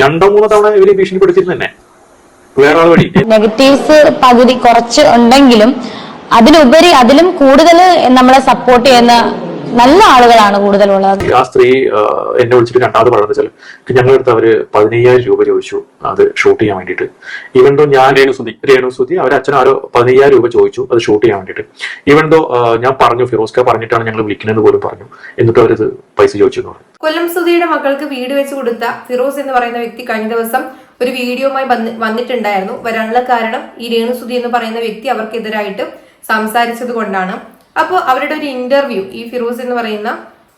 രണ്ടോ മൂന്നോ തവണ ഇവർ ഭീഷണിപ്പെടുത്തിയിരുന്നു തന്നെ. വേറെ വഴി. നെഗറ്റീവ്സ് പകുതി കുറച്ച് ഉണ്ടെങ്കിലും അതിലുപരി അതിലും കൂടുതൽ നമ്മളെ സപ്പോർട്ട് ചെയ്യുന്ന നല്ല ആളുകളാണ് കൂടുതലുള്ളത്. ആ സ്ത്രീ എന്നെ വിളിച്ചിട്ട് രണ്ടാമത് പറഞ്ഞു വെച്ചാൽ ഞങ്ങളുടെ അടുത്ത് അവർ പതിനയ്യായിരം രൂപ ചോദിച്ചു. അത് ഷൂട്ട് ചെയ്യാൻ വേണ്ടിയിട്ട്. ഈവൻ ദോ ഞാൻ രേണുസുതി രേണുസുതി അവരെ അച്ഛൻ ആരോ പതിനയ്യായിരം രൂപ ചോദിച്ചു അത് ഷൂട്ട് ചെയ്യാൻ വേണ്ടിയിട്ട്. ഈവൻ ദോ ഞാൻ പറഞ്ഞു ഫിറോസ്ക പറഞ്ഞിട്ടാണ് ഞങ്ങൾ വിളിക്കുന്നത് പോലും പറഞ്ഞു. എന്നിട്ട് അവരത് പൈസ ചോദിച്ചു എന്ന് പറഞ്ഞു. കൊല്ലം സുധിയുടെ മക്കൾക്ക് വീട് വെച്ച് കൊടുത്ത ഫിറോസ് എന്ന് പറയുന്ന വ്യക്തി കഴിഞ്ഞ ദിവസം ഒരു വീഡിയോമായി വന്ന് വന്നിട്ടുണ്ടായിരുന്നു. വരാനുള്ള കാരണം ഈ രേണുസുതി എന്ന് പറയുന്ന വ്യക്തി അവർക്കെതിരായിട്ട് സംസാരിച്ചത് കൊണ്ടാണ്. അപ്പോൾ അവരുടെ ഒരു ഇന്റർവ്യൂ ഈ ഫിറോസ് എന്ന് പറയുന്ന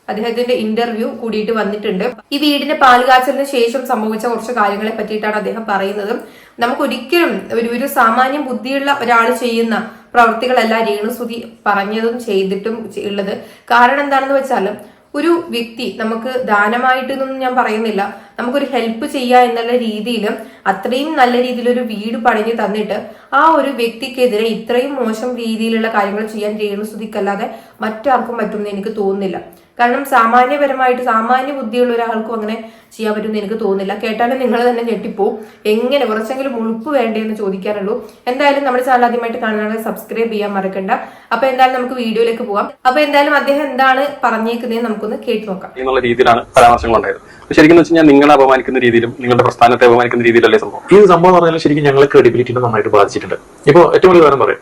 അദ്ദേഹത്തിന്റെ ഇന്റർവ്യൂ കൂടിയിട്ട് വന്നിട്ടുണ്ട്. ഈ വീടിന്റെ പാലുകാച്ചലിന് ശേഷം സംഭവിച്ച കുറച്ച് കാര്യങ്ങളെ പറ്റിയിട്ടാണ് അദ്ദേഹം പറയുന്നത്. നമുക്ക് ഒരിക്കലും ഒരു ഒരു സാമാന്യ ബുദ്ധിയുള്ള ഒരാൾ ചെയ്യുന്ന പ്രവർത്തികളല്ല രേണുസുതി പറഞ്ഞതും ചെയ്തിട്ടും ഉള്ളത്. കാരണം എന്താണെന്ന് വെച്ചാൽ ഒരു വ്യക്തി നമുക്ക് ദാനമായിട്ടൊന്നും ഞാൻ പറയുന്നില്ല. നമുക്കൊരു ഹെൽപ്പ് ചെയ്യുക എന്നുള്ള രീതിയിലും അത്രയും നല്ല രീതിയിൽ ഒരു വീട് പണിഞ്ഞു തന്നിട്ട് ആ ഒരു വ്യക്തിക്കെതിരെ ഇത്രയും മോശം രീതിയിലുള്ള കാര്യങ്ങൾ ചെയ്യാൻ രേണുസുതിക്കല്ലാതെ മറ്റാർക്കും പറ്റുമെന്ന് എനിക്ക് തോന്നുന്നില്ല. കാരണം സാമാന്യപരമായിട്ട് സാമാന്യ ബുദ്ധിയുള്ള ഒരാൾക്കും അങ്ങനെ ചെയ്യാൻ പറ്റുമെന്ന് എനിക്ക് തോന്നുന്നില്ല. കേട്ടാലും നിങ്ങൾ തന്നെ ഞെട്ടിപ്പോവും. എങ്ങനെ? കുറച്ചെങ്കിലും ഉളുപ്പ് വേണ്ടേ എന്ന് ചോദിക്കാനുള്ളൂ. എന്തായാലും നമ്മുടെ ചാനൽ ആദ്യമായിട്ട് കാണുകയാണെങ്കിൽ സബ്സ്ക്രൈബ് ചെയ്യാൻ മറക്കണ്ട. അപ്പൊ എന്തായാലും നമുക്ക് വീഡിയോയിലേക്ക് പോവാം അപ്പൊ എന്തായാലും അദ്ദേഹം എന്താണ് പറഞ്ഞേക്കുന്നത് നമുക്കൊന്ന് കേട്ടു നോക്കാം. എന്നുള്ള രീതിയിലാണ് പരാമർശങ്ങൾ ഉണ്ടായത് ശരിക്കും എന്ന് വെച്ച് കഴിഞ്ഞാൽ നിങ്ങളെ അപമാനിക്കുന്ന രീതിയിലും നിങ്ങളുടെ പ്രസ്ഥാനത്തെ അപമാനിക്കുന്ന രീതിയിലല്ലേ സംഭവം? ഈ സംഭവം പറഞ്ഞാൽ ശരിക്കും ഞങ്ങളെ ക്രെഡിബിലിറ്റിനെ നന്നായിട്ട് ബാധിച്ചിട്ടുണ്ട്. ഇപ്പോൾ ഏറ്റവും വലിയ കാര്യം പറയാം.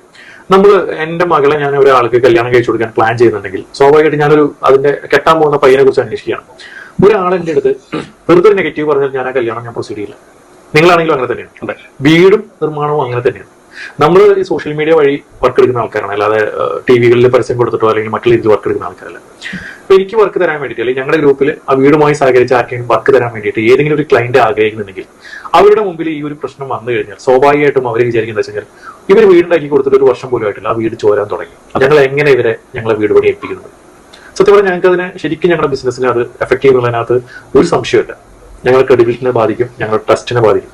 നമ്മൾ എന്റെ മകളെ ഞാൻ ഒരാൾക്ക് കല്യാണം കഴിച്ചു കൊടുക്കാൻ പ്ലാൻ ചെയ്യുന്നുണ്ടെങ്കിൽ സ്വാഭാവികമായിട്ട് ഞാനൊരു അതിന്റെ കെട്ടാൻ പോകുന്ന പയ്യനെ കുറിച്ച് അന്വേഷിക്കുകയാണ്. ഒരാളെന്റെ അടുത്ത് വെറുതെ നെഗറ്റീവ് പറഞ്ഞാൽ ഞാൻ ആ കല്യാണം ഞാൻ പ്രൊസീഡ് ചെയ്യില്ല. നിങ്ങളാണെങ്കിലും അങ്ങനെ തന്നെയാണ്. വീടും നിർമ്മാണവും അങ്ങനെ തന്നെയാണ്. നമ്മൾ ഈ സോഷ്യൽ മീഡിയ വഴി വർക്ക് എടുക്കുന്ന ആൾക്കാരാണ്. അല്ലാതെ ടി വികളിൽ പരസ്യം കൊടുത്തിട്ടോ അല്ലെങ്കിൽ മറ്റുള്ള രീതിയിൽ വർക്ക് എടുക്കുന്ന ആൾക്കാരല്ല. അപ്പൊ എനിക്ക് വർക്ക് തരാൻ വേണ്ടിയിട്ട് അല്ലെങ്കിൽ ഞങ്ങളുടെ ഗ്രൂപ്പിൽ ആ വീടുമായി സഹകരിച്ച ആർക്കെങ്കിലും വർക്ക് തരാൻ വേണ്ടിയിട്ട് ഏതെങ്കിലും ഒരു ക്ലയന്റ് ആഗ്രഹിക്കുന്നുണ്ടെങ്കിൽ അവരുടെ മുമ്പിൽ ഈ ഒരു പ്രശ്നം വന്നു കഴിഞ്ഞാൽ സ്വാഭാവികമായിട്ടും അവർ വിചാരിക്കുന്നത് വെച്ചാൽ ഇവർ വീടുണ്ടാക്കി കൊടുത്തിട്ട് ഒരു വർഷം പോലും ആയിട്ടില്ല ആ വീട് ചോരാൻ തുടങ്ങി. ഞങ്ങൾ എങ്ങനെ ഇവരെ ഞങ്ങളെ വീട് പണി ഏൽപ്പിക്കുന്നത് സത്യം പറഞ്ഞാൽ ഞങ്ങൾക്ക് അതിനെ ശരിക്കും ഞങ്ങളുടെ ബിസിനസ്സിനെ അത് എഫക്ട് ചെയ്യുന്നതിനകത്ത് ഒരു സംശയമില്ല ഞങ്ങളുടെ ക്രെഡിബിലിറ്റിനെ ബാധിക്കും ഞങ്ങളുടെ ട്രസ്റ്റിനെ ബാധിക്കും.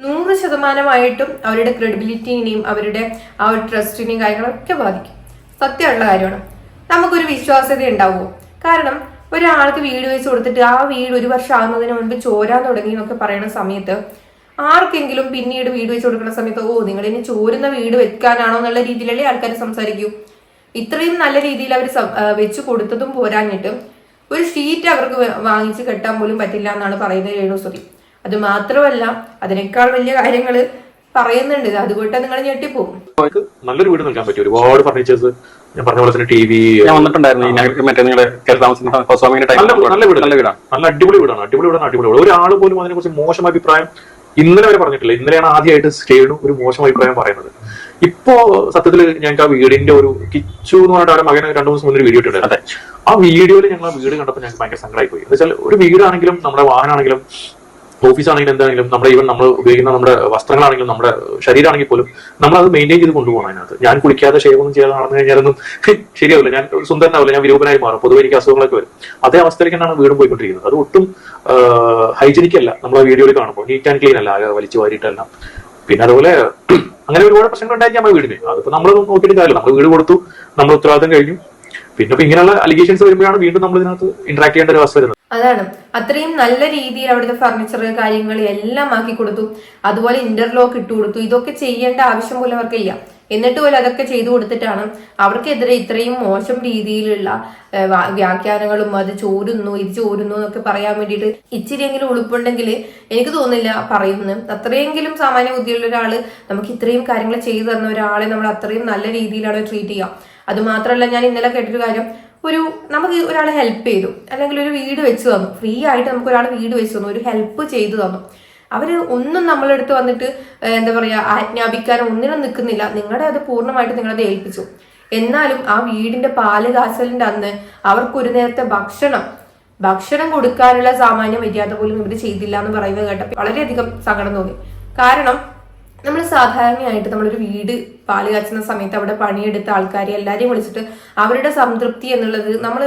നൂറ് ശതമാനമായിട്ടും അവരുടെ ക്രെഡിബിലിറ്റിനെയും അവരുടെ ആ ഒരു ട്രസ്റ്റിനെയും കാര്യങ്ങളൊക്കെ ബാധിക്കും. സത്യമുള്ള കാര്യമാണ്. നമുക്കൊരു വിശ്വാസ്യത ഉണ്ടാവുമോ കാരണം ഒരാൾക്ക് വീട് വെച്ച് കൊടുത്തിട്ട് ആ വീട് ഒരു വർഷം ആകുന്നതിന് മുൻപ് ചോരാൻ തുടങ്ങി എന്നൊക്കെ പറയുന്ന സമയത്ത് ആർക്കെങ്കിലും പിന്നീട് വീട് വെച്ച് കൊടുക്കുന്ന സമയത്ത് ഓ നിങ്ങൾ ഇനി ചോരുന്ന വീട് വെക്കാനാണോ എന്നുള്ള രീതിയിലല്ലേ ആൾക്കാർ സംസാരിക്കൂ. ഇത്രയും നല്ല രീതിയിൽ അവർ വെച്ച് കൊടുത്തതും പോരാഞ്ഞിട്ട് ഒരു ഷീറ്റ് അവർക്ക് വാങ്ങിച്ച് കെട്ടാൻ പോലും പറ്റില്ല എന്നാണ് പറയുന്നത് രേണുസുതി അത് മാത്രമല്ല അതിനേക്കാൾ വലിയ കാര്യങ്ങൾ പറയുന്നുണ്ട്. അതുകൊണ്ട് നിങ്ങൾ ഞെട്ടിപ്പോകും നല്ലൊരു വീട് നൽകാൻ പറ്റും ഒരുപാട് ഫർണിച്ചേഴ്സ് ഞാൻ പറഞ്ഞ പോലെ തന്നെ ടി വി ഞാൻ വന്നിട്ടുണ്ടായിരുന്നു മറ്റേ താമസിക്കുന്ന നല്ല ടൈം നല്ല വീട്. നല്ല വീടാണ്. നല്ല അടിപൊളി വീടാണ്. അടിപൊളി വീടാണ് അടിപൊളി വീട്. ഒരാൾ പോലും അതിനെ കുറിച്ച് മോശം അഭിപ്രായം ഇന്നലെ വരെ പറഞ്ഞിട്ടില്ല. ഇന്നലെയാണ് ആദ്യമായിട്ട് സ്റ്റേഡ് ഒരു മോശം അഭിപ്രായം പറയുന്നത്. ഇപ്പോ സത്യത്തിൽ ഞങ്ങൾക്ക് ആ വീടിന്റെ ഒരു കിച്ചു എന്ന് പറഞ്ഞിട്ട് അവരുടെ മകനെ രണ്ടു ദിവസം മുന്നേ വീഡിയോ ഇട്ടിട്ടുണ്ട് ആ വീഡിയോയിൽ ഞങ്ങൾ ആ വീട് കണ്ടപ്പോൾ ഞങ്ങൾക്ക് ഭയങ്കര സങ്കടമായി പോയി എന്ന് വെച്ചാൽ ഒരു വീടാണെങ്കിലും നമ്മുടെ വാഹനമാണെങ്കിലും ഓഫീസാണെങ്കിലും എന്താണെങ്കിലും നമ്മുടെ ഈവൻ നമ്മൾ ഉപയോഗിക്കുന്ന നമ്മുടെ വസ്ത്രങ്ങളാണെങ്കിലും നമ്മുടെ ശരീരമാണെങ്കിൽ പോലും നമ്മൾ അത് മെയിന്റെയിൻ ചെയ്ത് കൊണ്ടുപോകണം അതിനകത്ത്. ഞാൻ കുളിക്കാതെ ഷേവൊന്നും ചെയ്യാതെ നടന്നു കഴിഞ്ഞാലൊന്നും ശരിയാവില്ല. ഞാൻ സുന്ദരനാവില്ല. ഞാൻ വിരൂപനായി മാറും. പൊതുവെ എനിക്ക് അസുഖങ്ങളൊക്കെ വരും. അതേ അവസ്ഥയിലേക്ക് തന്നെയാണ് വീടും പോയിക്കൊണ്ടിരിക്കുന്നത്. അത് ഒട്ടും ഹൈജീനിക് അല്ല നമ്മൾ വീഡിയോയിൽ കാണുമ്പോൾ നീറ്റ് ആൻഡ് ക്ലീൻ അല്ല. ആകെ വലിച്ചു വാരിയിട്ടല്ല. പിന്നെ അതുപോലെ അങ്ങനെ ഒരുപാട് പ്രശ്നങ്ങൾ ഉണ്ടായിരിക്കും നമ്മുടെ വീടിന്. അതിപ്പോ നമ്മൾ നോക്കിയിട്ട് കാര്യമില്ല. നമ്മൾ വീട് കൊടുത്തു. നമ്മൾ ഉത്തരവാദിത്തം കഴിഞ്ഞു. പിന്നെ ഇങ്ങനെയുള്ള അലിഗേഷൻസ് വരുമ്പോഴാണ് വീണ്ടും നമ്മൾ ഇതിനകത്ത് ഇന്ററാക്ട് ചെയ്യേണ്ട ഒരു അവസ്ഥ വരുന്നത്. അതാണ്. അത്രയും നല്ല രീതിയിൽ അവിടുത്തെ ഫർണിച്ചർ കാര്യങ്ങൾ എല്ലാം ആക്കി കൊടുത്തു. അതുപോലെ ഇന്റർലോക്ക് ഇട്ട് കൊടുത്തു. ഇതൊക്കെ ചെയ്യേണ്ട ആവശ്യം പോലും അവർക്കില്ല. എന്നിട്ട് പോലും അതൊക്കെ ചെയ്തു കൊടുത്തിട്ടാണ് അവർക്കെതിരെ ഇത്രയും മോശം രീതിയിലുള്ള വ്യാഖ്യാനങ്ങളും അത് ചോരുന്നു ഇത് ചോരുന്നു എന്നൊക്കെ പറയാൻ വേണ്ടിയിട്ട് ഇച്ചിരിയെങ്കിലും ഉളുപ്പുണ്ടെങ്കിൽ എനിക്ക് തോന്നുന്നില്ല പറയുന്നു അത്രയെങ്കിലും സാമാന്യ ബുദ്ധിയുള്ള ഒരാൾ നമുക്ക് ഇത്രയും കാര്യങ്ങൾ ചെയ്തു തന്ന ഒരാളെ നമ്മൾ അത്രയും നല്ല രീതിയിലാണ് ട്രീറ്റ് ചെയ്യുക അത് മാത്രമല്ല ഞാൻ ഇന്നലെ കേട്ടൊരു കാര്യം ഒരു നമുക്ക് ഒരാൾ ഹെൽപ്പ് ചെയ്തു. അല്ലെങ്കിൽ ഒരു വീട് വെച്ച് തന്നു. ഫ്രീ ആയിട്ട് നമുക്ക് ഒരാൾ വീട് വെച്ച് തന്നു. ഒരു ഹെൽപ്പ് ചെയ്തു തന്നു. അവർ ഒന്നും നമ്മളെടുത്ത് വന്നിട്ട് എന്താ പറയാ ആജ്ഞാപിക്കാൻ ഒന്നിനും നിൽക്കുന്നില്ല. നിങ്ങളുടെ അത് പൂർണമായിട്ട് നിങ്ങളത് ഏൽപ്പിച്ചു. എന്നാലും ആ വീടിന്റെ പാൽ കാച്ചലിന്റെ അന്ന് അവർക്ക് ഒരു നേരത്തെ ഭക്ഷണം ഭക്ഷണം കൊടുക്കാനുള്ള സാമാന്യ മര്യാദ പോലും ഇവർ ചെയ്തില്ല എന്ന് പറയുന്നത് കേട്ടപ്പോൾ വളരെയധികം സങ്കടം തോന്നി. കാരണം നമ്മൾ സാധാരണയായിട്ട് നമ്മളൊരു വീട് പാൽ കാച്ചുന്ന സമയത്ത് അവിടെ പണിയെടുത്ത ആൾക്കാരെ എല്ലാവരെയും വിളിച്ചിട്ട് അവരുടെ സംതൃപ്തി എന്നുള്ളത് നമ്മൾ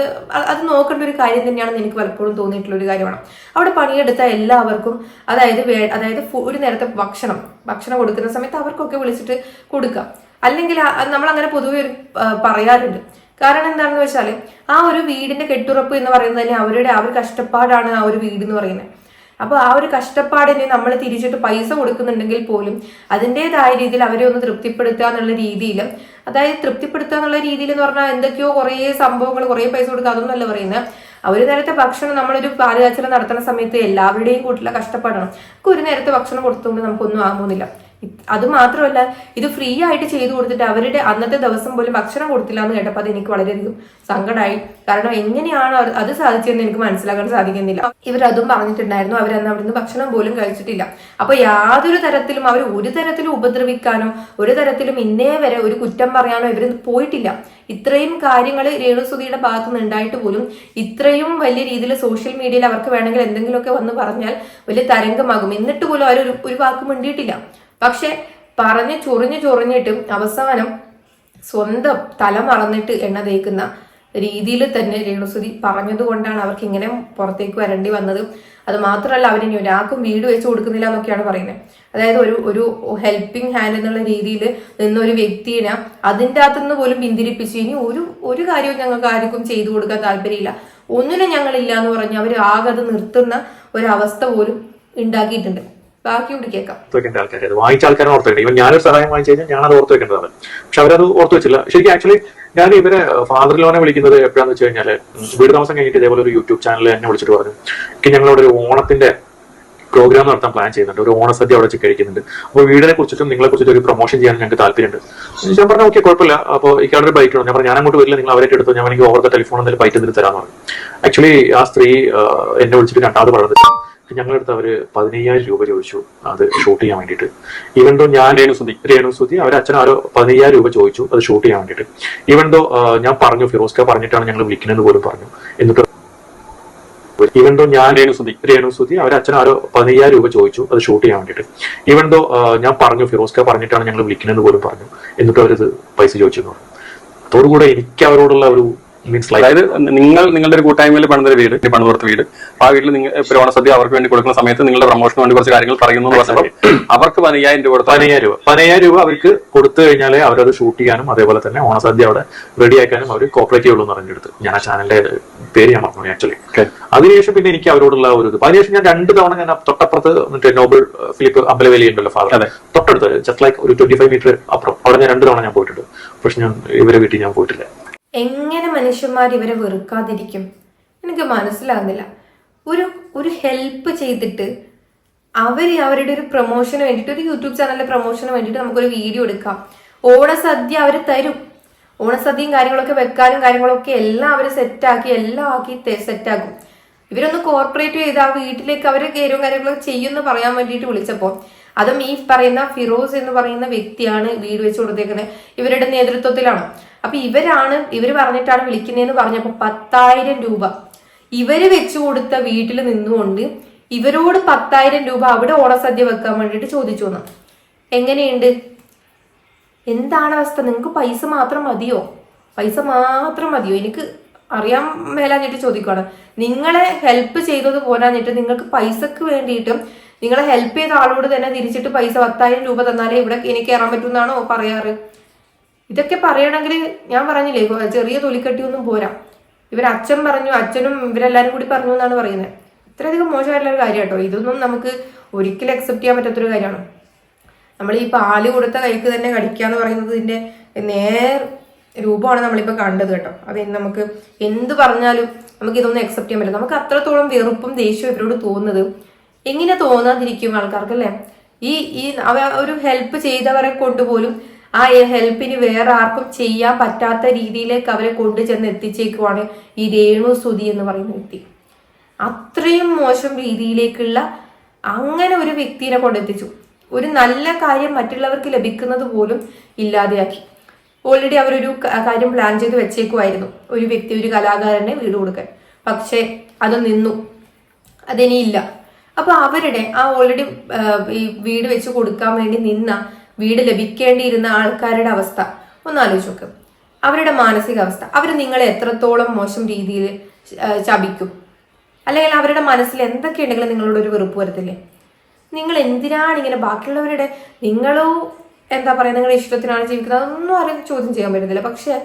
അത് നോക്കേണ്ട ഒരു കാര്യം തന്നെയാണെന്ന് എനിക്ക് പലപ്പോഴും തോന്നിയിട്ടുള്ള ഒരു കാര്യമാണ്. അവിടെ പണിയെടുത്ത എല്ലാവർക്കും അതായത് അതായത് ഒരു നേരത്തെ ഭക്ഷണം ഭക്ഷണം കൊടുക്കുന്ന സമയത്ത് അവർക്കൊക്കെ വിളിച്ചിട്ട് കൊടുക്കാം. അല്ലെങ്കിൽ നമ്മൾ അങ്ങനെ പൊതുവെ പറയാറുണ്ട്. കാരണം എന്താണെന്ന് വെച്ചാൽ ആ ഒരു വീടിന്റെ കെട്ടുറപ്പ് എന്ന് പറയുന്നത് തന്നെ അവരുടെ ആ ഒരു കഷ്ടപ്പാടാണ് ആ ഒരു വീട് എന്ന് പറയുന്നത്. അപ്പോൾ ആ ഒരു കഷ്ടപ്പാടിന് നമ്മൾ തിരിച്ചിട്ട് പൈസ കൊടുക്കുന്നുണ്ടെങ്കിൽ പോലും അതിന്റെതായ രീതിയിൽ അവരെ ഒന്ന് തൃപ്തിപ്പെടുത്തുക എന്നുള്ള രീതിയിൽ അതായത് തൃപ്തിപ്പെടുത്തുക എന്നുള്ള രീതിയിൽ എന്ന് പറഞ്ഞാൽ എന്തൊക്കെയോ കുറേ സംഭവങ്ങൾ കുറേ പൈസ കൊടുക്കുക അതൊന്നല്ല പറയുന്നത് ഒരു നേരത്തെ ഭക്ഷണം നമ്മളൊരു പാലുകാച്ചൽ നടത്തുന്ന സമയത്ത് എല്ലാവരുടെയും കൂട്ടിലുള്ള കഷ്ടപ്പാടാണ്. നമുക്ക് ഒരു നേരത്തെ ഭക്ഷണം കൊടുത്തുകൊണ്ട് നമുക്കൊന്നും ആകുന്നില്ല അത് മാത്രമല്ല ഇത് ഫ്രീ ആയിട്ട് ചെയ്തു കൊടുത്തിട്ട് അവരുടെ അന്നത്തെ ദിവസം പോലും ഭക്ഷണം കൊടുത്തില്ല എന്ന് കേട്ടപ്പോൾ അത് എനിക്ക് വളരെയധികം സങ്കടമായി കാരണം എങ്ങനെയാണ് അത് സാധിച്ചതെന്ന് എനിക്ക് മനസ്സിലാക്കാൻ സാധിക്കുന്നില്ല. ഇവർ അതും പറഞ്ഞിട്ടുണ്ടായിരുന്നു അവരന്ന് അവിടുന്ന് ഭക്ഷണം പോലും കഴിച്ചിട്ടില്ല. അപ്പൊ യാതൊരു തരത്തിലും അവർ ഒരു തരത്തിലും ഉപദ്രവിക്കാനോ ഒരു തരത്തിലും ഇന്നേ വരെ ഒരു കുറ്റം പറയാനോ ഇവർ പോയിട്ടില്ല. ഇത്രയും കാര്യങ്ങൾ രേണുസുതിയുടെ ഭാഗത്തു നിന്ന് ഉണ്ടായിട്ട് പോലും ഇത്രയും വലിയ രീതിയിൽ സോഷ്യൽ മീഡിയയിൽ അവർക്ക് വേണമെങ്കിൽ എന്തെങ്കിലുമൊക്കെ വന്ന് പറഞ്ഞാൽ വലിയ തരംഗമാകും. എന്നിട്ട് പോലും അവർ ഒരു വാക്ക് മിണ്ടിയിട്ടില്ല. പക്ഷെ പറഞ്ഞ് ചൊറിഞ്ഞ് ചൊറിഞ്ഞിട്ടും അവസാനം സ്വന്തം തല മറന്നിട്ട് എണ്ണ തേക്കുന്ന രീതിയിൽ തന്നെ രേണുസുതി പറഞ്ഞതുകൊണ്ടാണ് അവർക്ക് ഇങ്ങനെ പുറത്തേക്ക് വരേണ്ടി വന്നത്. അത് മാത്രമല്ല അവരിനി ഒരാൾക്കും വീട് വെച്ച് കൊടുക്കുന്നില്ല എന്നൊക്കെയാണ് പറയുന്നത്. അതായത് ഒരു ഒരു ഹെൽപ്പിംഗ് ഹാൻഡ് എന്നുള്ള രീതിയിൽ നിന്ന ഒരു വ്യക്തിനെ അതിന്റെ അകത്തുനിന്ന് പോലും പിന്തിരിപ്പിച്ച് ഇനി ഒരു ഒരു കാര്യവും ഞങ്ങൾക്ക് ആർക്കും ചെയ്തു കൊടുക്കാൻ താല്പര്യമില്ല. ഒന്നിനും ഞങ്ങളില്ല എന്ന് പറഞ്ഞ് അവർ ആകെ അത് നിർത്തുന്ന ഒരവസ്ഥ പോലും ഉണ്ടാക്കിയിട്ടുണ്ട്. ബാക്കി കേൾക്കാം. അത് വായിച്ച ആൾക്കാരെ ഓർത്ത് വെക്കണം ഇവൻ ഞാനൊരു സഹായം വാങ്ങിച്ചു കഴിഞ്ഞാൽ ഞാനത് ഓർത്ത് വെക്കേണ്ടതാണ് പക്ഷെ അവരത് ഓർത്ത് വെച്ചില്ല. ശരിക്കും ആക്ച്വലി ഞാൻ ഇവരെ ഫാദർ ലോനെ വിളിക്കുന്നത് എപ്പോഴാന്ന് വെച്ച് കഴിഞ്ഞാൽ വീട് താമസം കഴിഞ്ഞിട്ട് ഇതേപോലെ ഒരു യൂട്യൂബ് ചാനൽ എന്നെ വിളിച്ചിട്ട് പറഞ്ഞു. എനിക്ക് ഞങ്ങളോട് ഒരു ഓണത്തിന്റെ പ്രോഗ്രാം നടത്താൻ പ്ലാൻ ചെയ്യുന്നുണ്ട്. ഒരു ഓണസദ്യ അവിടെ വെച്ച് കഴിക്കുന്നുണ്ട് അപ്പോൾ വീടിനെ കുറിച്ചിട്ടും നിങ്ങളെ കുറിച്ചിട്ടും ഒരു പ്രൊമോഷൻ ചെയ്യാൻ ഞങ്ങൾക്ക് താല്പര്യമുണ്ട്. ഞാൻ പറഞ്ഞു ഓക്കെ കുഴപ്പമില്ല. അപ്പോൾ ഒരു ബൈക്ക് ഞാൻ പറഞ്ഞു ഞാൻ അങ്ങോട്ട് വരില്ല. നിങ്ങൾ അവരെ എടുത്തു. ഞാൻ എനിക്ക് ഓവർ ദ ടെലിഫോൺ എന്തെങ്കിലും ബൈറ്റ് എന്തെങ്കിലും തരാമെന്ന് പറഞ്ഞു. ആക്ച്വലി ആ സ്ത്രീ എന്നെ വിളിച്ചിട്ട് രണ്ടാമത് പറഞ്ഞത് ഞങ്ങളടുത്ത് അവർ പതിനയ്യായിരം രൂപ ചോദിച്ചു അത് ഷൂട്ട് ചെയ്യാൻ വേണ്ടിയിട്ട്. ഈവൻ ദോ ഞാൻ രേണുസുതി. രേണുസുതി അവർ അച്ഛൻ ആരോ പതിനയ്യായിരം രൂപ ചോദിച്ചു അത് ഷൂട്ട് ചെയ്യാൻ വേണ്ടിയിട്ട്. ഈവൻ ദോ ഞാൻ പറഞ്ഞു ഫിറോസ്ക പറഞ്ഞിട്ടാണ് ഞങ്ങൾ വിളിക്കുന്നത് പോലും പറഞ്ഞു. എന്നിട്ട് ഈവൻ ദോ ഞാൻ രേണുസുതി. രേണുസുതി അവർ അച്ഛൻ ആരോ പതിനയ്യായിരം രൂപ ചോദിച്ചു അത് ഷൂട്ട് ചെയ്യാൻ വേണ്ടിയിട്ട്. ഈവൻ ദോ ഞാൻ പറഞ്ഞു ഫിറോസ്ക പറഞ്ഞിട്ടാണ് ഞങ്ങൾ വിളിക്കുന്നത് പോലും പറഞ്ഞു. എന്നിട്ട് അവരത് പൈസ ചോദിച്ചു പറഞ്ഞു. അതോടുകൂടെ എനിക്ക് അവരോടുള്ള ഒരു മീൻസ് അതായത് നിങ്ങൾ നിങ്ങളുടെ ഒരു കൂട്ടായ്മയിൽ പണിതൊരു വീട് ഈ വീട്. ആ വീട്ടിൽ നിങ്ങൾ ഇപ്പോൾ ഓണസദ്യ അവർക്ക് വേണ്ടി കൊടുക്കുന്ന സമയത്ത് നിങ്ങളുടെ പ്രൊമോഷന് വേണ്ടി കുറച്ച് കാര്യങ്ങൾ പറയുന്നു എന്ന് പറഞ്ഞപ്പോൾ അവർക്ക് പതിനയ്യായിരം രൂപ പതിനയ്യായിരം രൂപ. പതിനയ്യായിരം രൂപ അവർക്ക് കൊടുത്തു കഴിഞ്ഞാൽ അവരത് ഷൂട്ട് ചെയ്യാനും അതേപോലെ തന്നെ ഓണസദ്യ അവിടെ റെഡിയാക്കാനും അവർ കോപ്പറേറ്റ് ചെയ്യുള്ളൂ എന്ന് പറഞ്ഞെടുത്ത് ഞാൻ ആ ചാനലിന്റെ പേര് ഞാൻ പറഞ്ഞു ആക്ച്വലി അതിനുശേഷം പിന്നെ എനിക്ക് അവരോടുള്ള ഒരു ഇത്. അതിനുശേഷം ഞാൻ രണ്ട് തവണ ഞാൻ തൊട്ടപ്പുറത്ത് മറ്റേ നോബിൾ ഫിലിപ്പ് അമ്പലവേലി ഉണ്ടല്ലോ ഫാദർ. തൊട്ടടുത്ത് ജസ്റ്റ് ലൈക്ക് ഒരു ട്വന്റി ഫൈവ് മീറ്റർ അപ്പുറം. അവിടെ ഞാൻ രണ്ട് തവണ ഞാൻ പോയിട്ടുണ്ട്. പക്ഷെ ഞാൻ ഇവരെ വീട്ടിൽ ഞാൻ പോയിട്ടില്ല. എങ്ങനെ മനുഷ്യന്മാർ ഇവരെ വെറുക്കാതിരിക്കും? എനിക്ക് മനസ്സിലാകുന്നില്ല. ഒരു ഒരു ഹെൽപ്പ് ചെയ്തിട്ട് അവർ അവരുടെ ഒരു പ്രൊമോഷന് വേണ്ടിയിട്ട് ഒരു യൂട്യൂബ് ചാനലിന്റെ പ്രൊമോഷന് വേണ്ടിയിട്ട് നമുക്കൊരു വീഡിയോ എടുക്കാം. ഓണസദ്യ അവർ തരും. ഓണസദ്യയും കാര്യങ്ങളൊക്കെ വെക്കാനും കാര്യങ്ങളൊക്കെ എല്ലാം അവർ സെറ്റാക്കി എല്ലാം ആക്കി സെറ്റാക്കും ഇവരൊന്ന് കോർപ്പറേറ്റ് ചെയ്ത് ആ വീട്ടിലേക്ക് അവർ കയറും കാര്യങ്ങളൊക്കെ ചെയ്യുമെന്ന് പറയാൻ വേണ്ടിയിട്ട് വിളിച്ചപ്പോൾ അതും ഈ പറയുന്ന ഫിറോസ് എന്ന് പറയുന്ന വ്യക്തിയാണ് വീട് വെച്ച് കൊടുത്തേക്കുന്നത്. ഇവരുടെ നേതൃത്വത്തിലാണ്. അപ്പൊ ഇവരാണ് ഇവർ പറഞ്ഞിട്ടാണ് വിളിക്കുന്നതെന്ന് പറഞ്ഞപ്പോൾ പത്തായിരം രൂപ. ഇവർ വെച്ചു കൊടുത്ത വീട്ടിൽ നിന്നുകൊണ്ട് ഇവരോട് പത്തായിരം രൂപ അവിടെ ഓണസദ്യ വെക്കാൻ വേണ്ടിയിട്ട് ചോദിച്ചു വന്നു. എങ്ങനെയുണ്ട്? എന്താണ് അവസ്ഥ? നിങ്ങൾക്ക് പൈസ മാത്രം മതിയോ? പൈസ മാത്രം മതിയോ? എനിക്ക് അറിയാൻ മേലാഞ്ഞിട്ട് ചോദിക്കുകയാണ് നിങ്ങളെ ഹെൽപ്പ് ചെയ്തത് പോരാഞ്ഞിട്ട് നിങ്ങൾക്ക് പൈസക്ക് വേണ്ടിയിട്ടും നിങ്ങളെ ഹെൽപ്പ് ചെയ്ത ആളോട് തന്നെ തിരിച്ചിട്ട് പൈസ പത്തായിരം രൂപ തന്നാലേ ഇവിടെ എനിക്ക് കയറാൻ പറ്റുമെന്നാണോ പറയാറ്? ഇതൊക്കെ പറയണമെങ്കിൽ ഞാൻ പറഞ്ഞില്ലേ ചെറിയ തൊലിക്കട്ടിയൊന്നും പോരാ. ഇവർ അച്ഛൻ പറഞ്ഞു അച്ഛനും ഇവരെല്ലാരും കൂടി പറഞ്ഞു എന്നാണ് പറയുന്നത്. ഇത്രയധികം മോശമായിട്ടുള്ള ഒരു കാര്യം കേട്ടോ ഇതൊന്നും നമുക്ക് ഒരിക്കലും അക്സെപ്റ്റ് ചെയ്യാൻ പറ്റാത്തൊരു കാര്യമാണ്. നമ്മൾ ഈ പാൽ കൊടുത്ത കൈക്ക് തന്നെ കടിക്കുക എന്ന് പറയുന്നതിന്റെ നേർ രൂപമാണ് നമ്മളിപ്പോൾ കണ്ടത് കേട്ടോ. അത് നമുക്ക് എന്ത് പറഞ്ഞാലും നമുക്ക് ഇതൊന്നും അക്സെപ്റ്റ് ചെയ്യാൻ പറ്റില്ല. നമുക്ക് അത്രത്തോളം വെറുപ്പും ദേഷ്യവും ഇവരോട് തോന്നുന്നത് എങ്ങനെ തോന്നാതിരിക്കും ആൾക്കാർക്ക് അല്ലേ ഈ ഈ ഒരു ഹെൽപ്പ് ചെയ്തവരെ കൊണ്ടുപോലും ആ ഹെൽപ്പിന് വേറെ ആർക്കും ചെയ്യാൻ പറ്റാത്ത രീതിയിലേക്ക് അവരെ കൊണ്ടുചെന്ന് എത്തിച്ചേക്കുവാണ് ഈ രേണു സുതി എന്ന് പറയുന്ന വ്യക്തി. അത്രയും മോശം രീതിയിലേക്കുള്ള അങ്ങനെ ഒരു വ്യക്തിനെ കൊണ്ടെത്തിച്ചു ഒരു നല്ല കാര്യം മറ്റുള്ളവർക്ക് ലഭിക്കുന്നത് പോലും ഇല്ലാതെയാക്കി. ഓൾറെഡി അവരൊരു കാര്യം പ്ലാൻ ചെയ്ത് വെച്ചേക്കുമായിരുന്നു ഒരു വ്യക്തി ഒരു കലാകാരനെ വീട് കൊടുക്കാൻ. പക്ഷേ അത് നിന്നു. അതിനിയില്ല അപ്പൊ അവരുടെ ആ ഓൾറെഡി ഈ വീട് വെച്ച് കൊടുക്കാൻ വേണ്ടി നിന്ന വീട് ലഭിക്കേണ്ടിയിരുന്ന ആൾക്കാരുടെ അവസ്ഥ. ഒന്ന് ആലോചിച്ച് നോക്ക് അവരുടെ മാനസികാവസ്ഥ. അവർ നിങ്ങളെ എത്രത്തോളം മോശം രീതിയിൽ ചപിക്കും അല്ലെങ്കിൽ അവരുടെ മനസ്സിൽ എന്തൊക്കെയുണ്ടെങ്കിലും നിങ്ങളോട് ഒരു വെറുപ്പ് വരത്തില്ലേ? നിങ്ങൾ എന്തിനാണ് ഇങ്ങനെ ബാക്കിയുള്ളവരുടെ നിങ്ങളോ എന്താ പറയുക നിങ്ങളുടെ ഇഷ്ടത്തിനാണ് ജീവിക്കുന്നത്? അതൊന്നും ആരും ചോദ്യം ചെയ്യാൻ പറ്റുന്നില്ല പക്ഷേ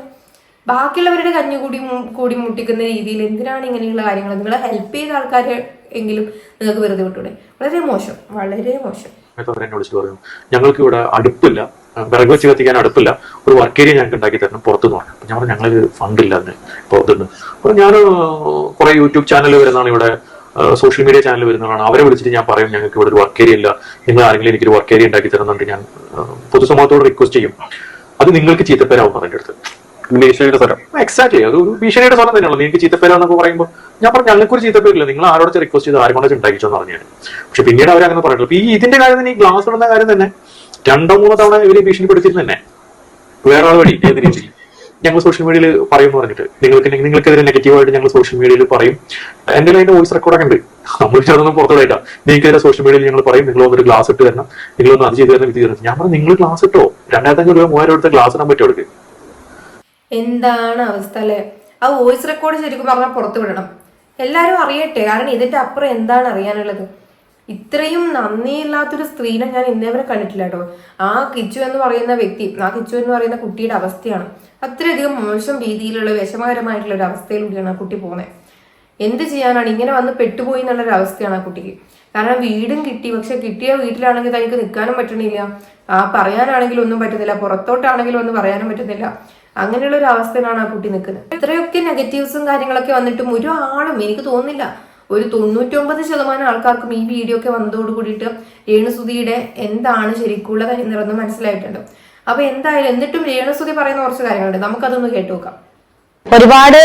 ബാക്കിയുള്ളവരുടെ കഞ്ഞു കൂടി കൂടി മുട്ടിക്കുന്ന രീതിയിൽ എന്തിനാണ് ഇങ്ങനെയുള്ള കാര്യങ്ങൾ? നിങ്ങളെ ഹെൽപ്പ് ചെയ്ത ആൾക്കാരെ എങ്കിലും നിങ്ങൾക്ക് വെറുതെ വിട്ടൂടെ? വളരെ മോശം. വളരെ മോശം. സമയത്ത് അവരെന്നെ വിളിച്ചിട്ട് പറഞ്ഞു ഞങ്ങൾക്ക് ഇവിടെ അടുപ്പില്ല. വിറക് വെച്ച് കത്തിക്കാൻ അടുപ്പില്ല. ഒരു വർക്ക് ഏരിയ ഞങ്ങൾക്ക് ഉണ്ടാക്കി തരണം പുറത്തുനിന്ന് പറഞ്ഞു അപ്പൊ ഞാൻ പറഞ്ഞു ഞങ്ങൾ ഫണ്ട് ഇല്ല അതിന് പുറത്തുനിന്ന് അപ്പോൾ അപ്പൊ ഞാൻ കുറെ യൂട്യൂബ് ചാനൽ വരുന്നതാണ് ഇവിടെ സോഷ്യൽ മീഡിയ ചാനൽ വരുന്നതാണ്. അവരെ വിളിച്ചിട്ട് ഞാൻ പറയും ഞങ്ങൾക്ക് ഇവിടെ ഒരു വർക്ക് ഏരിയ ഇല്ല. നിങ്ങൾ ആരെങ്കിലും എനിക്കൊരു വർക്ക് ഏരിയ ഉണ്ടാക്കി തരുന്നുണ്ട് ഞാൻ പൊതുസമൂഹത്തോട് റിക്വസ്റ്റ് ചെയ്യും. അത് നിങ്ങൾക്ക് ചീത്തപ്പേരാവും പറഞ്ഞ അടുത്ത് ഭീഷണിയുടെ സ്വരം. എക്സാക്ട്ലി അത് ഒരു ഭീഷണിയുടെ സ്വരം തന്നെയാണ് നിങ്ങൾക്ക് ചീത്തപ്പേരാന്നൊക്കെ പറയുമ്പോൾ ഞാൻ പറഞ്ഞു ഞങ്ങൾക്ക് ഒരു ചീത്തപ്പേരില്ല. നിങ്ങൾ ആരോട് റിക്വസ്റ്റ് ചെയ്ത് ആരെ കൊണ്ട് ഉണ്ടാക്കിച്ചോന്ന് പറഞ്ഞു പക്ഷെ പിന്നീട് അവർ അങ്ങനെ പറഞ്ഞിട്ടുള്ളൂ. ഈ ഇതിന്റെ കാര്യം തന്നെ ഈ ഗ്ലാസ് ഇടുന്ന കാര്യം തന്നെ രണ്ടോ മൂന്നോ തവണ ഇവർ ഭീഷണിപ്പെടുത്തിയിരുന്നു തന്നെ. വേറെ ആൾ വഴി ഏത് ഞങ്ങൾ സോഷ്യൽ മീഡിയയിൽ പറയും എന്ന് പറഞ്ഞിട്ട്. നിങ്ങൾക്ക് നിങ്ങൾക്കെതിരെ നെഗറ്റീവായിട്ട് ഞങ്ങൾ സോഷ്യൽ മീഡിയയിൽ പറയും. എന്റെ അതിന്റെ വോയിസ് റെക്കോർഡൊക്കെ ഉണ്ട്. നമ്മൾ അതൊന്നും പുറത്തുവിടാം നിങ്ങൾക്കെതിരെ സോഷ്യൽ മീഡിയയിൽ ഞങ്ങൾ പറയും. നിങ്ങൾ വന്നിട്ട് ഗ്ലാസ് ഇട്ട് തരണം. നിങ്ങൾ ഒന്ന് അത് ചെയ്ത് തരണം ഇത് തരണം. ഞാൻ പറഞ്ഞു നിങ്ങൾ ഗ്ലാസ് ഇട്ടോ? രണ്ടായിരത്തി അഞ്ഞൂറ് രൂപ മൂവായിരം എടുത്ത ഗ്ലാസ് ഇടാൻ പറ്റും അവർക്ക്? എന്താണ് അവസ്ഥ അല്ലേ? ആ വോയിസ് റെക്കോർഡ് ശരിക്കും പറഞ്ഞാൽ പുറത്തു വിടണം. എല്ലാവരും അറിയട്ടെ കാരണം ഇതിന്റെ അപ്പുറം എന്താണ് അറിയാനുള്ളത്? ഇത്രയും നന്ദിയില്ലാത്തൊരു സ്ത്രീനെ ഞാൻ ഇന്നേ വരെ കണ്ടിട്ടില്ല കേട്ടോ. ആ കിച്ചു എന്ന് പറയുന്ന വ്യക്തി ആ കിച്ചു എന്ന് പറയുന്ന കുട്ടിയുടെ അവസ്ഥയാണ്. അത്രയധികം മോശം രീതിയിലുള്ള വിഷമകരമായിട്ടുള്ള ഒരു അവസ്ഥയിലൂടെയാണ് ആ കുട്ടി പോകുന്നത് എന്ത് ചെയ്യാനാണ്? ഇങ്ങനെ വന്ന് പെട്ടുപോയി എന്നുള്ള ഒരു അവസ്ഥയാണ് ആ കുട്ടിക്ക്. കാരണം വീടും കിട്ടി പക്ഷെ കിട്ടിയ വീട്ടിലാണെങ്കിൽ തനിക്ക് നിൽക്കാനും പറ്റണില്ല. ആ പറയാനാണെങ്കിലും ഒന്നും പറ്റുന്നില്ല പുറത്തോട്ടാണെങ്കിലും ഒന്നും പറയാനും പറ്റുന്നില്ല. അങ്ങനെയുള്ള ഒരു അവസ്ഥയിലാണ് ആ കുട്ടി നിൽക്കുന്നത്. ഇത്രയൊക്കെ നെഗറ്റീവ്സും കാര്യങ്ങളൊക്കെ വന്നിട്ടും ഒരു ആളും എനിക്ക് തോന്നുന്നില്ല. ഒരു തൊണ്ണൂറ്റൊമ്പത് ശതമാനം ആൾക്കാർക്കും ഈ വീഡിയോ ഒക്കെ വന്നതോട് കൂടിയിട്ട് രേണുസുതിയുടെ എന്താണ് ശരിക്കുള്ളത് എന്നുള്ളത് മനസ്സിലായിട്ടുണ്ട്. അപ്പൊ എന്തായാലും എന്നിട്ടും രേണുസുതി പറയുന്ന കുറച്ച് കാര്യങ്ങളുണ്ട്. നമുക്കതൊന്ന് കേട്ടു നോക്കാം. ഒരുപാട്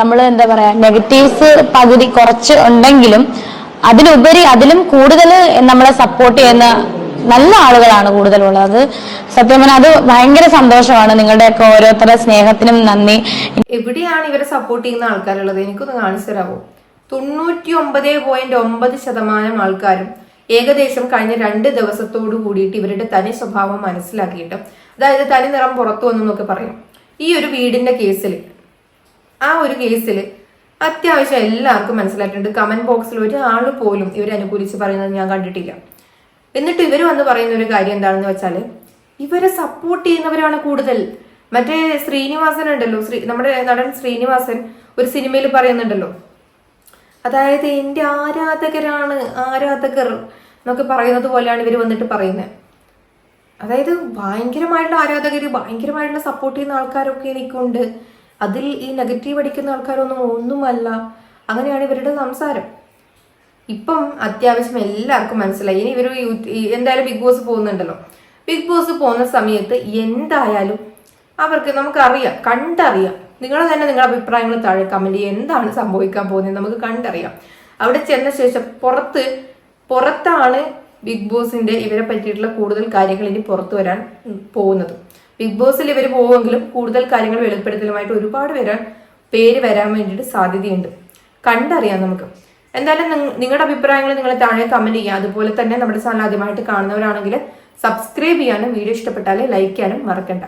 നമ്മൾ എന്താ പറയാ നെഗറ്റീവ്സ് പകുതി കുറച്ച് ഉണ്ടെങ്കിലും അതിലുപരി അതിലും കൂടുതൽ നമ്മളെ സപ്പോർട്ട് ചെയ്യുന്ന നല്ല ആളുകളാണ് കൂടുതലുള്ളത്. സത്യം പറഞ്ഞാൽ അത് ഭയങ്കര സന്തോഷമാണ് നിങ്ങളുടെയൊക്കെ ഓരോരുത്തരുടെ സ്നേഹത്തിനും നന്ദി. എവിടെയാണ് ഇവരെ സപ്പോർട്ട് ചെയ്യുന്ന ആൾക്കാരുള്ളത്? എനിക്കൊന്ന് കാണിച്ചു തരാമോ തൊണ്ണൂറ്റി ഒമ്പത് പോയിന്റ് ഒമ്പത് ശതമാനം ആൾക്കാരും ഏകദേശം കഴിഞ്ഞ രണ്ട് ദിവസത്തോട് കൂടിയിട്ട് ഇവരുടെ തനി സ്വഭാവം മനസ്സിലാക്കിയിട്ട് അതായത് തനി നിറം പുറത്തു വന്നു എന്നൊക്കെ പറയും. ഈ ഒരു വീടിന്റെ കേസിൽ ആ ഒരു കേസിൽ അത്യാവശ്യം എല്ലാവർക്കും മനസ്സിലായിട്ടുണ്ട്. കമന്റ് ബോക്സിൽ ഒരാൾ പോലും ഇവരെ അനുകൂലിച്ച് പറയുന്നത് ഞാൻ കണ്ടിട്ടില്ല. എന്നിട്ട് ഇവർ വന്ന് പറയുന്ന ഒരു കാര്യം എന്താണെന്ന് വെച്ചാൽ ഇവരെ സപ്പോർട്ട് ചെയ്യുന്നവരാണ് കൂടുതൽ. മറ്റേ ശ്രീനിവാസൻ ഉണ്ടല്ലോ ശ്രീ നമ്മുടെ നടൻ ശ്രീനിവാസൻ ഒരു സിനിമയിൽ പറയുന്നുണ്ടല്ലോ. അതായത് എന്റെ ആരാധകരാണ് ആരാധകർ എന്നൊക്കെ പറയുന്നത് പോലെയാണ് ഇവർ വന്നിട്ട് പറയുന്നത് അതായത് ഭയങ്കരമായിട്ടുള്ള ആരാധകർ ഭയങ്കരമായിട്ടുള്ള സപ്പോർട്ട് ചെയ്യുന്ന ആൾക്കാരൊക്കെ എനിക്കുണ്ട്. അതിൽ ഈ നെഗറ്റീവ് അടിക്കുന്ന ആൾക്കാരൊന്നും ഒന്നുമല്ല. അങ്ങനെയാണ് ഇവരുടെ സംസാരം. ഇപ്പം അത്യാവശ്യം എല്ലാവർക്കും മനസ്സിലായി. ഇനി ഇവർ എന്തായാലും ബിഗ് ബോസ് പോകുന്നുണ്ടല്ലോ. ബിഗ് ബോസ് പോകുന്ന സമയത്ത് എന്തായാലും അവർക്ക് നമുക്കറിയാം കണ്ടറിയാം. നിങ്ങൾ തന്നെ നിങ്ങളുടെ അഭിപ്രായങ്ങൾ താഴെ കമന്റ് ചെയ്യുക. എന്താണ് സംഭവിക്കാൻ പോകുന്നത് നമുക്ക് കണ്ടറിയാം. അവിടെ ചെന്ന ശേഷം പുറത്ത് പുറത്താണ് ബിഗ് ബോസിന്റെ ഇവരെ പറ്റിയിട്ടുള്ള കൂടുതൽ കാര്യങ്ങൾ ഇനി പുറത്തു വരാൻ പോകുന്നത്. ബിഗ് ബോസിൽ ഇവർ പോകുമെങ്കിലും കൂടുതൽ കാര്യങ്ങൾ വെളിപ്പെടുത്തലുമായിട്ട് ഒരുപാട് വരാൻ പേര് വരാൻ വേണ്ടിയിട്ട് സാധ്യതയുണ്ട്. കണ്ടറിയാം നമുക്ക്. എന്തായാലും നിങ്ങ- നിങ്ങളുടെ അഭിപ്രായങ്ങൾ നിങ്ങൾ താഴെ കമന്റ് ചെയ്യുക. അതുപോലെ തന്നെ നമ്മുടെ ചാനൽ ആദ്യമായിട്ട് കാണുന്നവരാണെങ്കിൽ സബ്സ്ക്രൈബ് ചെയ്യാനും വീഡിയോ ഇഷ്ടപ്പെട്ടാൽ ലൈക്ക് ചെയ്യാനും മറക്കണ്ട.